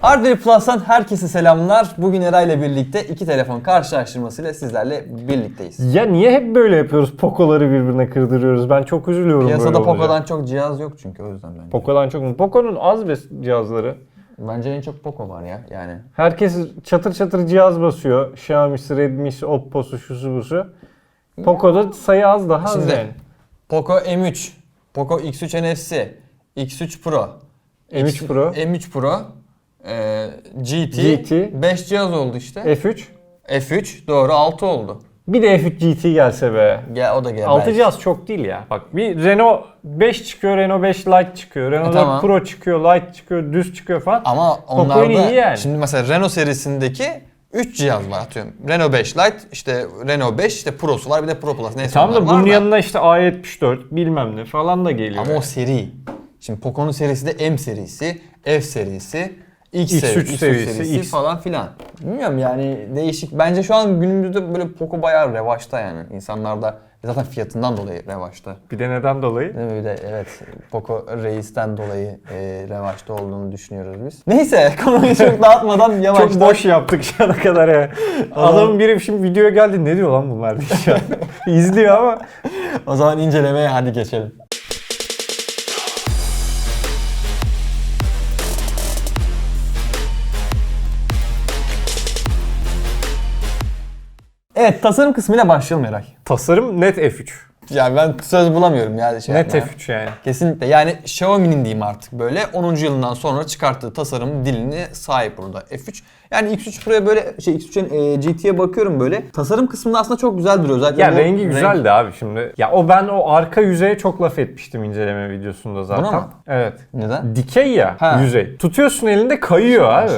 Hardware Plus'tan herkese selamlar. Bugün Eray ile birlikte iki telefon karşılaştırmasıyla sizlerle birlikteyiz. Ya niye hep böyle yapıyoruz? Poco'ları birbirine kırdırıyoruz. Ben çok üzülüyorum Piyasada böyle olunca. Poco'dan çok cihaz yok çünkü o yüzden bence. Poco'dan çok mu? Poco'nun az be cihazları. Bence en çok Poco var ya yani. Herkes çatır çatır cihaz basıyor. Xiaomi'si, Redmi'si, Oppo'su, şusu busu. Poco'da sayı az daha az Şimdi yani. Poco M3, Poco X3 NFC, X3 Pro, M3 Pro, M3 Pro, e, GT, GT. 5 cihaz oldu işte. F3. F3 doğru 6 oldu. Bir de F3 GT gelse be. Gel o da gel. 6 belki. cihaz çok değil ya. Bak bir Renault 5 çıkıyor, Renault 5 Lite çıkıyor, Renault E, tamam. 4 Pro çıkıyor, Light çıkıyor, düz çıkıyor falan. Ama onlarda iyi yani. şimdi mesela Renault serisindeki 3 cihaz var atıyorum. Renault 5 Lite, işte Renault 5, işte Pro'su var bir de Pro Plus. Neyse Tamam da onlar var bunun yanına işte A74 bilmem ne falan da geliyor. Ama o seri. Şimdi Poco'nun serisi de M serisi, F serisi, X, X3 serisi, X3 serisi, serisi X. falan filan. Bilmiyorum yani değişik. Bence şu an günümüzde böyle Poco bayağı revaçta yani. İnsanlarda zaten fiyatından dolayı revaçta. Bir de neden dolayı? Değil mi? Bir de evet Poco reisten dolayı e, revaçta olduğunu düşünüyoruz biz. Neyse konuyu çok dağıtmadan yavaştan. Çok boş yaptık şu ana kadar ya. Adamın biri şimdi videoya geldi ne diyor lan bunlar diye şu an. İzliyor ama. O zaman incelemeye hadi geçelim. Evet tasarım kısmıyla başlayalım Eray. Tasarım net F3. Ya ben söz bulamıyorum ya şey Net yapmaya. F3 yani. Kesinlikle yani Xiaomi'nin diyeyim artık böyle 10. yılından sonra çıkarttığı tasarım dilini sahip burada F3. Yani X3 Pro'ya böyle şey X3'ün e, GT'ye bakıyorum böyle. Tasarım kısmında aslında çok güzel duruyor. Zaten Ya bu rengi renk- güzeldi abi şimdi. Ya o ben o arka yüzeye çok laf etmiştim inceleme videosunda zaten. Buna mı? Evet. Neden? Dikey ya Ha. yüzey. Tutuyorsun elinde kayıyor abi.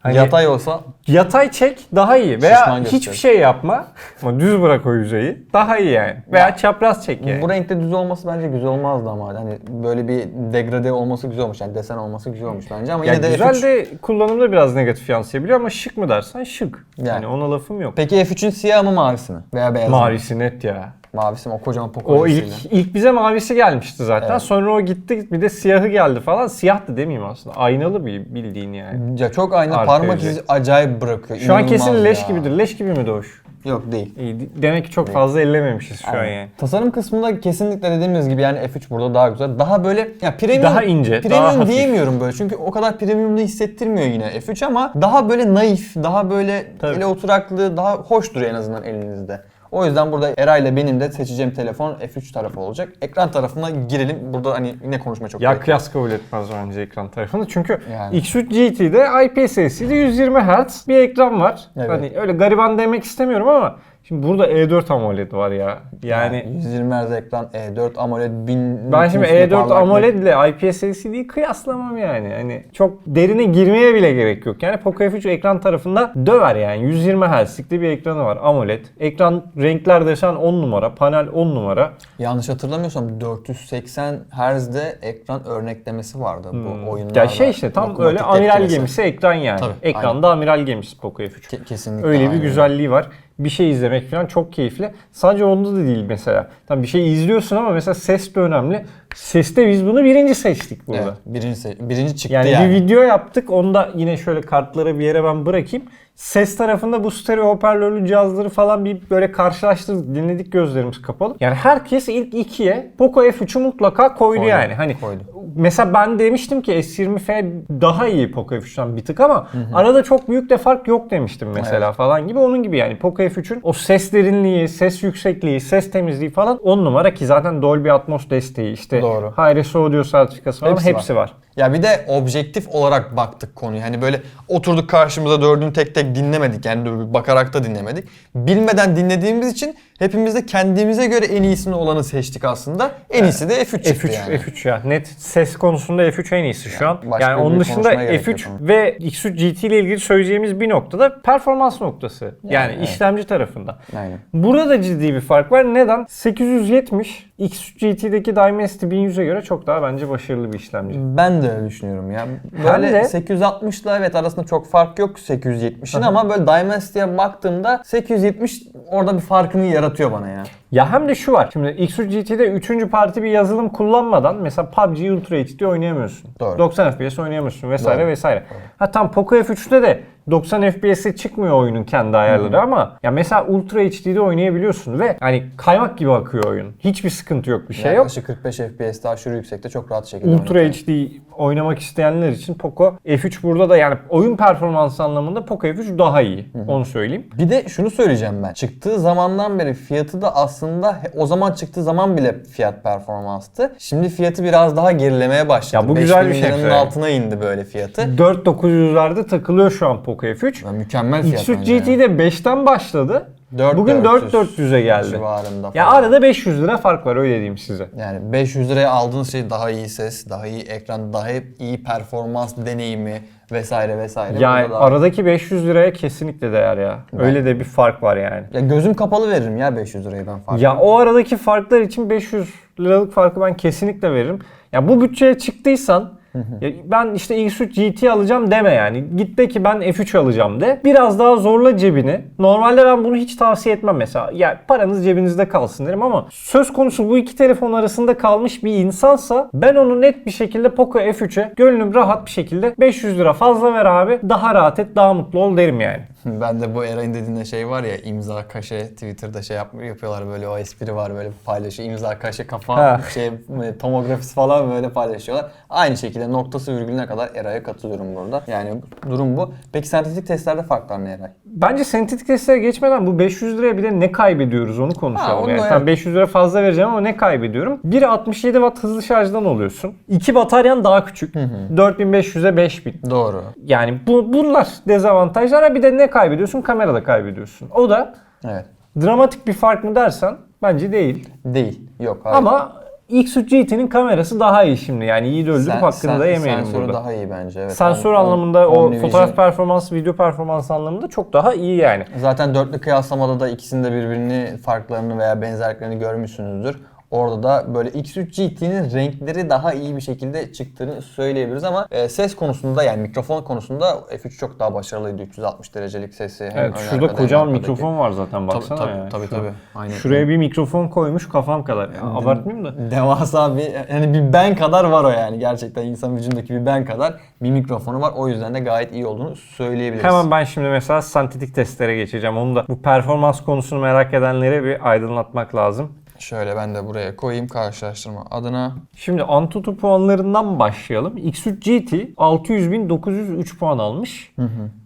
Hani- Yatay olsa Yatay çek daha iyi veya Şişman hiçbir şey yapma ama düz bırak o yüzeyi daha iyi yani. Veya Ya, çapraz çek yani. bu renkte düz olması bence güzel olmazdı ama hani böyle bir degrade olması güzel olmuş. Yani desen olması güzel olmuş bence ama Ya yine de güzel F3. de kullanımda biraz negatif yansıyabiliyor ama şık mı dersen şık. Yani. Yani ona lafım yok. Peki F3'ün siyah mı mavisi mi? Veya beyaz mı? Mavisi net ya. Mavisi mi? O kocaman O ilk ilk bize mavisi gelmişti zaten. Evet. Sonra o gitti bir de siyahı geldi falan. Siyah da demeyeyim aslında. Aynalı bir bildiğin yani. Ya çok aynı Arka parmak izi acayip bırakıyor. Şu an İnanılmaz kesin leş ya. gibidir. Leş gibi mi Doğuş? Yok değil. İyi, demek ki çok fazla ellememişiz şu an Aynen. yani. Tasarım kısmında kesinlikle dediğimiz gibi yani F3 burada daha güzel. Daha böyle ya premium Daha ince, premium daha hafif. diyemiyorum böyle. Çünkü o kadar premiumda hissettirmiyor yine F3 ama daha böyle naif, daha böyle Tabii. ele oturaklı, daha hoş duruyor en azından elinizde. O yüzden burada Era ile benim de seçeceğim telefon F3 tarafı olacak. Ekran tarafına girelim. Burada hani yine konuşma çok Ya gerek kıyas kabul etmez bence ekran tarafını. Çünkü Yani. X3 GT'de IPS LCD 120 Hz bir ekran var. Evet. Hani öyle gariban demek istemiyorum ama şimdi burada E4 AMOLED var ya. Yani 120 Hz ekran E4 AMOLED 1000 ben şimdi nütun E4 parlaklık. AMOLED ile IPS LCD'yi kıyaslamam yani. Hani çok derine girmeye bile gerek yok. Yani Poco F3 ekran tarafında döver yani. 120 Hz'likte bir ekranı var AMOLED. Ekran renkler desen 10 numara, panel 10 numara. Yanlış hatırlamıyorsam 480 Hz'de ekran örneklemesi vardı bu oyunlarda. Hmm. Ya şey işte tam öyle amiral tepkimesi. gemisi ekran yani. Tabii, Ekranda amiral gemisi Poco F3. Ke- kesinlikle. Öyle bir aynen. güzelliği var. Bir şey izlemek falan çok keyifli. Sadece onda da değil mesela. Tam bir şey izliyorsun ama mesela ses de önemli. Seste biz bunu birinci seçtik burada. Evet, birinci, se- birinci çıktı Yani, yani. bir video yaptık. Onu da yine şöyle kartlara bir yere ben bırakayım. Ses tarafında bu stereo hoparlörlü cihazları falan bir böyle karşılaştırdık. Dinledik gözlerimiz kapalı. Yani herkes ilk ikiye Poco F3'ü mutlaka koydu, Koydu, yani. Hani koydu. mesela ben demiştim ki S20F daha iyi Poco F3'ten bir tık ama arada çok büyük de fark yok demiştim mesela falan gibi. Onun gibi yani Poco F3'ün o ses derinliği, ses yüksekliği, ses temizliği falan 10 numara ki zaten Dolby Atmos desteği işte Doğru. Hi-Res Audio sertifikası falan Hepsi hepsi, var. Ya bir de objektif olarak baktık konuya. Hani böyle oturduk karşımıza dördünü tek tek dinlemedik. Yani bakarak da dinlemedik. Bilmeden dinlediğimiz için hepimiz de kendimize göre en iyisini olanı seçtik aslında. En iyisi de F3 çıktı F3 yani. F3 ya. Net ses konusunda F3 en iyisi şu an. Yani bir onun dışında konuşmaya gerek F3 yok ama. ve X3 GT ile ilgili söyleyeceğimiz bir noktada performans noktası. Yani, evet. işlemci tarafında. Aynen. Burada da ciddi bir fark var. Neden? 870 X3 GT'deki Dimensity 1100'e göre çok daha bence başarılı bir işlemci. Ben de öyle düşünüyorum ya. Böyle de- 860 ile evet arasında çok fark yok 870'in ama böyle Dynasty'ye baktığımda 870 orada bir farkını yaratıyor bana ya. Ya hem de şu var. Şimdi X3 GT'de 3. parti bir yazılım kullanmadan mesela PUBG Ultra HD oynayamıyorsun. Doğru. 90 FPS oynayamıyorsun vesaire Doğru. vesaire. Ha tam Poco F3'te de 90 FPS'e çıkmıyor oyunun kendi ayarları ama ya mesela Ultra HD'de oynayabiliyorsun ve hani kaymak gibi akıyor oyun. Hiçbir sıkıntı yok, bir şey yok. Yaklaşık 45 FPS daha aşırı yüksekte çok rahat şekilde Ultra. HD oynamak isteyenler için Poco F3 burada da yani oyun performansı anlamında Poco F3 daha iyi. Onu söyleyeyim. Bir de şunu söyleyeceğim ben. Çıktığı zamandan beri fiyatı da aslında o zaman çıktığı zaman bile fiyat performanstı. Şimdi fiyatı biraz daha gerilemeye başladı. Ya bu güzel bir 5000 şey. altına indi böyle fiyatı. 4900'lerde takılıyor şu an Poco F3. Ya mükemmel fiyat X3 bence ya. GT'de 5'ten başladı. 4 Bugün 400 4400'e geldi. Civarında Ya falan. arada 500 lira fark var öyle diyeyim size. Yani 500 liraya aldığınız şey daha iyi ses, daha iyi ekran, daha iyi performans deneyimi vesaire vesaire. Yani Burada da- aradaki 500 liraya kesinlikle değer ya. Öyle de bir fark var yani. Ya gözüm kapalı veririm ya 500 lirayı ben fark. Ya o aradaki farklar için 500 liralık farkı ben kesinlikle veririm. Ya bu bütçeye çıktıysan ya ben işte X3 GT alacağım deme yani. Git de ki ben F3 alacağım de. Biraz daha zorla cebini. Normalde ben bunu hiç tavsiye etmem mesela. Ya paranız cebinizde kalsın derim ama söz konusu bu iki telefon arasında kalmış bir insansa ben onu net bir şekilde Poco F3'e gönlüm rahat bir şekilde 500 lira fazla ver abi. Daha rahat et, daha mutlu ol derim yani. Ben de bu Eray'ın dediğinde şey var ya imza kaşe Twitter'da şey yap, yapıyorlar böyle o espri var böyle paylaşıyor imza kaşe kafa şey e, tomografisi falan böyle paylaşıyorlar. Aynı şekilde noktası virgülüne kadar Eray'a katılıyorum burada. Yani durum bu. Peki sentetik testlerde farklar ne Eray? Bence sentetik testlere geçmeden bu 500 liraya bir de ne kaybediyoruz onu konuşalım. Ha, yani evet. 500 lira fazla vereceğim ama ne kaybediyorum? Biri 67 watt hızlı şarjdan oluyorsun. İki bataryan daha küçük. 4500'e 5000. Doğru. Yani bu, bunlar dezavantajlar. Ha Bir de ne kaybediyorsun? Kamerada kaybediyorsun. O da Evet. dramatik bir fark mı dersen bence değil. Değil. Yok. Hayır. Ama X3 GT'nin kamerası daha iyi şimdi. Yani iyi de öldürüp Sen- hakkını sen- da yemeyelim sensörü burada. daha iyi bence. Evet. Sensör on- anlamında o OmniVision- fotoğraf performansı, video performansı anlamında çok daha iyi yani. Zaten dörtlü kıyaslamada da ikisinde birbirini farklarını veya benzerliklerini görmüşsünüzdür. Orada da böyle X3 GT'nin renkleri daha iyi bir şekilde çıktığını söyleyebiliriz ama e, ses konusunda yani mikrofon konusunda F3 çok daha başarılıydı. 360 derecelik sesi. hem Evet şurada arkada kocaman mikrofon var zaten Tabii baksana tabii ya. tabii. Şu- tabii. Aynen. Şuraya bir mikrofon koymuş kafam kadar. Ya, abartmayayım da. Devasa bir yani bir ben kadar var o yani gerçekten insan vücudundaki bir ben kadar bir mikrofonu var. O yüzden de gayet iyi olduğunu söyleyebiliriz. Hemen ben şimdi mesela sentetik testlere geçeceğim. Onu da bu performans konusunu merak edenlere bir aydınlatmak lazım. Şöyle ben de buraya koyayım karşılaştırma adına. Şimdi Antutu puanlarından başlayalım. X3 GT 600.903 puan almış.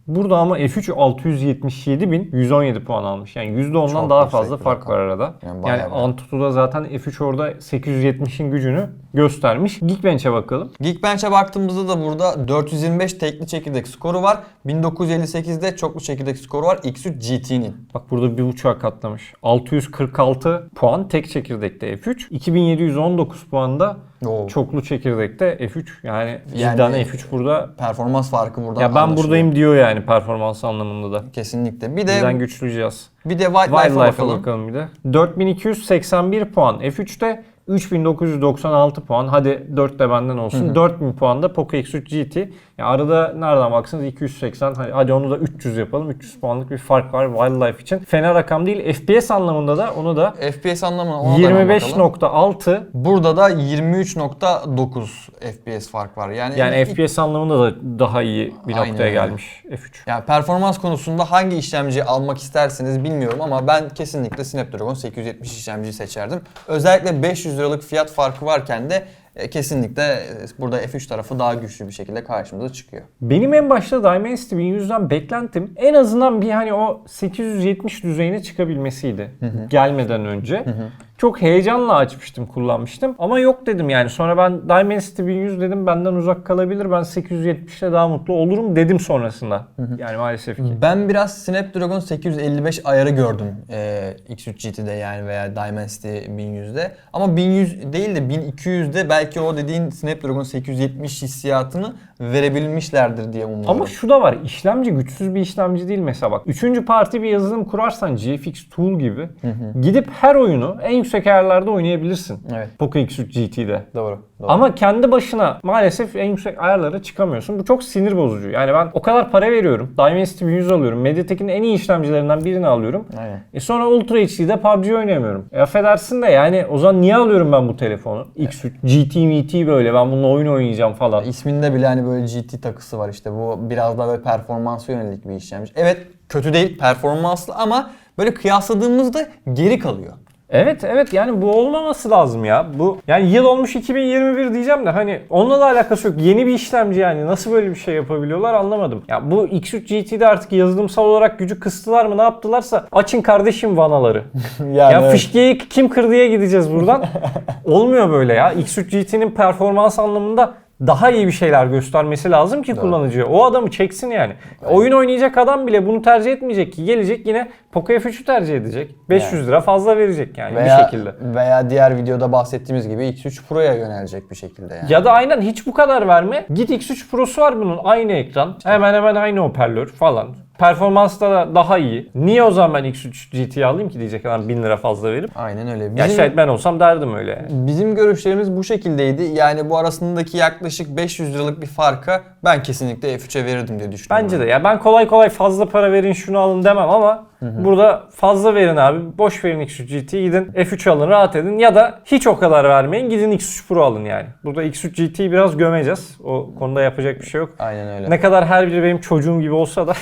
Burada ama F3 677.117 puan almış. Yani %10'dan Çok daha fazla fark rakam. var arada. Yani Yani. Antutu'da zaten F3 orada 870'in gücünü göstermiş. Geekbench'e bakalım. Geekbench'e baktığımızda da burada 425 tekli çekirdek skoru var. 1958'de çoklu çekirdek skoru var X3 GT'nin. Bak burada bir buçuğa katlamış. 646 puan tek çekirdekte F3. 2719 puanda Oo. çoklu çekirdekte F3. Yani, Yani- cidden F3 burada. Performans farkı buradan Ya ben anlaşılıyor. buradayım diyor yani performans anlamında da. Kesinlikle. Bir Bizden de güçleyeceğiz. bir de Wildlife'a Wildlife'a bakalım. bakalım bir de. 4281 puan F3'te 3996 puan. Hadi 4 de benden olsun. 4000 puan da Poco X3 GT. Ya arada nereden baksanız 280. Hadi, hadi onu da 300 yapalım. 300 puanlık bir fark var Wildlife için. Fena rakam değil. FPS anlamında da onu da FPS anlamına ona da hemen bakalım. 25.6 Burada da 23.9 FPS fark var. Yani, yani FPS anlamında da daha iyi bir Aynen noktaya öyle. gelmiş F3. yani performans konusunda hangi işlemci almak isterseniz bilmiyorum ama ben kesinlikle Snapdragon 870 işlemciyi seçerdim. Özellikle 500 liralık fiyat farkı varken de e, kesinlikle e, burada F3 tarafı daha güçlü bir şekilde karşımıza çıkıyor. Benim en başta Dimensity 1100'den beklentim en azından bir hani o 870 düzeyine çıkabilmesiydi. Gelmeden önce. Çok heyecanla açmıştım, kullanmıştım. Ama yok dedim yani. Sonra ben Dimensity 1100 dedim benden uzak kalabilir. Ben 870'te daha mutlu olurum dedim sonrasında. Yani maalesef ki. Ben biraz Snapdragon 855 ayarı gördüm e, X3 GT'de yani veya Dimensity 1100'de. Ama 1100 değil de 1200'de belki o dediğin Snapdragon 870 hissiyatını verebilmişlerdir diye umuyorum. Ama şu da var. işlemci güçsüz bir işlemci değil mesela bak. Üçüncü parti bir yazılım kurarsan GFX Tool gibi gidip her oyunu en yüksek yüksek ayarlarda oynayabilirsin. Evet. Poco X3 GT'de. Doğru. doğru. Ama kendi başına maalesef en yüksek ayarlara çıkamıyorsun. Bu çok sinir bozucu. Yani ben o kadar para veriyorum. Dimensity 1100 alıyorum. Mediatek'in en iyi işlemcilerinden birini alıyorum. Aynen. E sonra Ultra HD'de PUBG oynayamıyorum. E affedersin de yani o zaman niye alıyorum ben bu telefonu? X3, GT, MT böyle ben bununla oyun oynayacağım falan. İsminde bile hani böyle GT takısı var işte bu biraz daha böyle performansa yönelik bir işlemci. Evet kötü değil performanslı ama böyle kıyasladığımızda geri kalıyor. Evet evet yani bu olmaması lazım ya. Bu yani yıl olmuş 2021 diyeceğim de hani onunla da alakası yok. Yeni bir işlemci yani nasıl böyle bir şey yapabiliyorlar anlamadım. Ya bu X3 GT'de artık yazılımsal olarak gücü kıstılar mı ne yaptılarsa açın kardeşim vanaları. Yani ya evet. fışkiyeyi kim kırdıya gideceğiz buradan. Olmuyor böyle ya. X3 GT'nin performans anlamında daha iyi bir şeyler göstermesi lazım ki kullanıcıya. O adamı çeksin yani. Oyun oynayacak adam bile bunu tercih etmeyecek ki. Gelecek yine Poco F3'ü tercih edecek. 500 lira fazla verecek yani veya, bir şekilde. Veya diğer videoda bahsettiğimiz gibi X3 Pro'ya yönelecek bir şekilde yani. Ya da aynen hiç bu kadar verme. Git X3 Pro'su var bunun. Aynı ekran. Hemen hemen aynı hoparlör falan. Performansta da daha iyi. Niye o zaman ben X3 GT'yi alayım ki diyecek adam 1000 lira fazla verip. Aynen öyle. Ya Bizim, şayet ben olsam derdim öyle yani. bizim görüşlerimiz bu şekildeydi. Yani bu arasındaki yaklaşık 500 liralık bir farka ben kesinlikle F3'e verirdim diye düşünüyorum. Bence de ya ben kolay kolay fazla para verin şunu alın demem ama burada fazla verin abi. Boş verin X3 GT'yi gidin F3 alın rahat edin ya da hiç o kadar vermeyin gidin X3 Pro alın yani. Burada X3 GT'yi biraz gömeceğiz. O konuda yapacak bir şey yok. Aynen öyle. Ne kadar her biri benim çocuğum gibi olsa da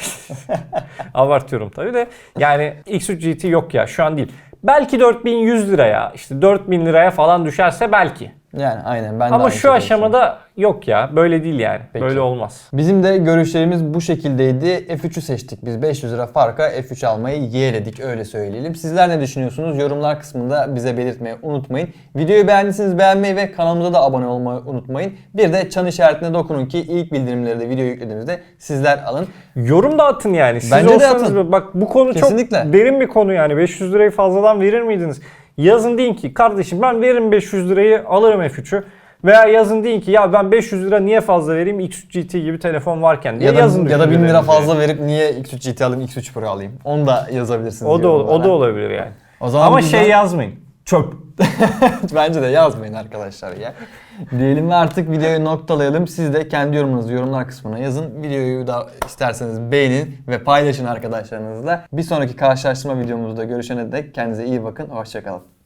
abartıyorum tabii de yani X3 GT yok ya şu an değil. Belki 4100 liraya işte 4000 liraya falan düşerse belki. Yani aynen ben de Ama aynı şu şekilde aşamada yok ya böyle değil yani. Peki. Böyle olmaz. Bizim de görüşlerimiz bu şekildeydi. F3'ü seçtik biz. 500 lira farka F3 almayı yeğledik öyle söyleyelim. Sizler ne düşünüyorsunuz? Yorumlar kısmında bize belirtmeyi unutmayın. Videoyu beğendiyseniz beğenmeyi ve kanalımıza da abone olmayı unutmayın. Bir de çan işaretine dokunun ki ilk bildirimleri de video yüklediğimizde sizler alın. Yorum da atın yani. Siz Bence de olsanız atın. bak bu konu Kesinlikle. çok derin bir konu yani. 500 lirayı fazladan verir miydiniz? Yazın deyin ki kardeşim ben veririm 500 lirayı alırım F3'ü. Veya yazın deyin ki ya ben 500 lira niye fazla vereyim X3 GT gibi telefon varken diye Ya da, yazın ya da 1000 lira fazla verip niye X3 GT alayım X3 Pro alayım? Onu da yazabilirsiniz. O da, o yorumlara. da olabilir yani. O zaman Ama şey yazmayın. Çöp. Bence de yazmayın arkadaşlar ya. Diyelim ve artık videoyu noktalayalım. Siz de kendi yorumunuzu yorumlar kısmına yazın. Videoyu da isterseniz beğenin ve paylaşın arkadaşlarınızla. Bir sonraki karşılaştırma videomuzda görüşene dek kendinize iyi bakın. Hoşçakalın.